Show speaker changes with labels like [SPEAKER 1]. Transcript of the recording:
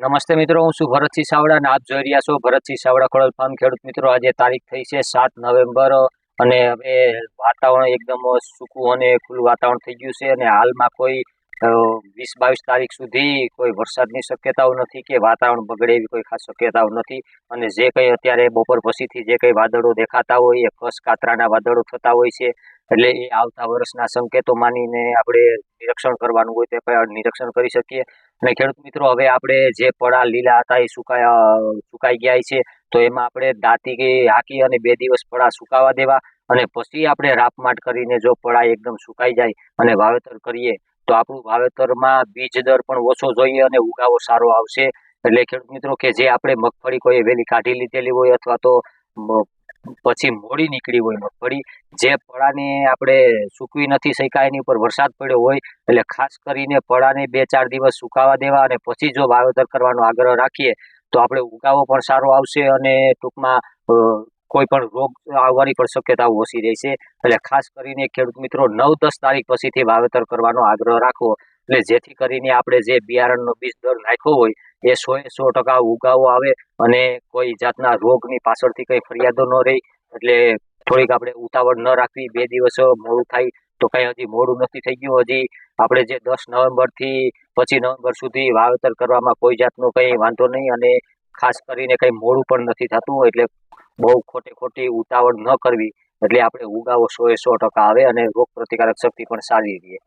[SPEAKER 1] નમસ્તે મિત્રો, હું છું ભરતસિંહ સાવડા અને આપ જોઈ રહ્યા છો ભરતસિંહ સાવડા ખોડલ ફાર્મ ખેડૂત મિત્રો. આજે તારીખ થઈ છે સાત નવેમ્બર અને હવે વાતાવરણ એકદમ સૂકું અને ખુલ્લું વાતાવરણ થઈ ગયું છે અને હાલમાં કોઈ વીસ બાવીસ તારીખ સુધી કોઈ વરસાદની શક્યતાઓ નથી કે વાતાવરણ બગડે એવી કોઈ ખાસ શક્યતાઓ નથી. અને જે કંઈ અત્યારે બપોર પછીથી જે કંઈ વાદળો દેખાતા હોય એ કસ કાતરાના વાદળો થતા હોય છે. એટલે એ આવતા વર્ષના સંકેતો માનીને આપણે નિરીક્ષણ કરવાનું હોય તે નિરીક્ષણ કરી શકીએ. અને ખેડૂત મિત્રો, હવે આપણે જે પડા લીલા હતા એ સુકાયા, સુકાઈ ગયા છે, તો એમાં આપણે દાંતી કે હાંકી અને બે દિવસ પડા સુકાવા દેવા અને પછી આપણે રાપમાટ કરીને જો પડા એકદમ સુકાઈ જાય અને વાવેતર કરીએ, તો આપણું વાવેતરમાં બીજ દર પણ ઓછો જોઈએ અને ઉગાવો સારો આવશે. એટલે ખેડૂત મિત્રો, કે જે આપણે મગફળી કોઈ વેલી કાઢી લીધેલી હોય અથવા તો પછી મોડી નીકળી હોય મગફળી જે પડાને આપણે સૂકવી નથી શકાય, એની ઉપર વરસાદ પડ્યો હોય, એટલે ખાસ કરીને પડાને બે ચાર દિવસ સુકાવા દેવા અને પછી જો વાવેતર કરવાનો આગ્રહ રાખીએ, તો આપણે ઉગાવો પણ સારો આવશે અને ટૂંકમાં કોઈ પણ રોગ આવવાની પણ શક્યતાઓ ઓછી રહેશે. એટલે ખાસ કરીને ખેડૂત મિત્રો, નવ દસ તારીખ પછીથી વાવેતર કરવાનો આગ્રહ રાખવો. એટલે જેથી કરીને આપણે જે બિયારણનો બીજ દર નાખ્યો હોય, એ સો એ સો ટકા ઉગાવો આવે અને કોઈ જાતના રોગની પાછળથી કંઈ ફરિયાદો ન રહી. એટલે થોડીક આપણે ઉતાવળ ન રાખવી, બે દિવસ મોડું થાય તો કંઈ હજી મોડું નથી થઈ ગયું. હજી આપણે જે દસ નવેમ્બરથી પછી નવેમ્બર સુધી વાવેતર કરવામાં કોઈ જાતનો કંઈ વાંધો નહીં અને ખાસ કરીને કંઈ મોડું પણ નથી થતું એટલે બહુ ખોટે ખોટી ઉતાવળ ન કરવી. એટલે આપણે ઉગાવો સો એ સો ટકા આવે અને રોગ પ્રતિકારક શક્તિ પણ સારી રહે.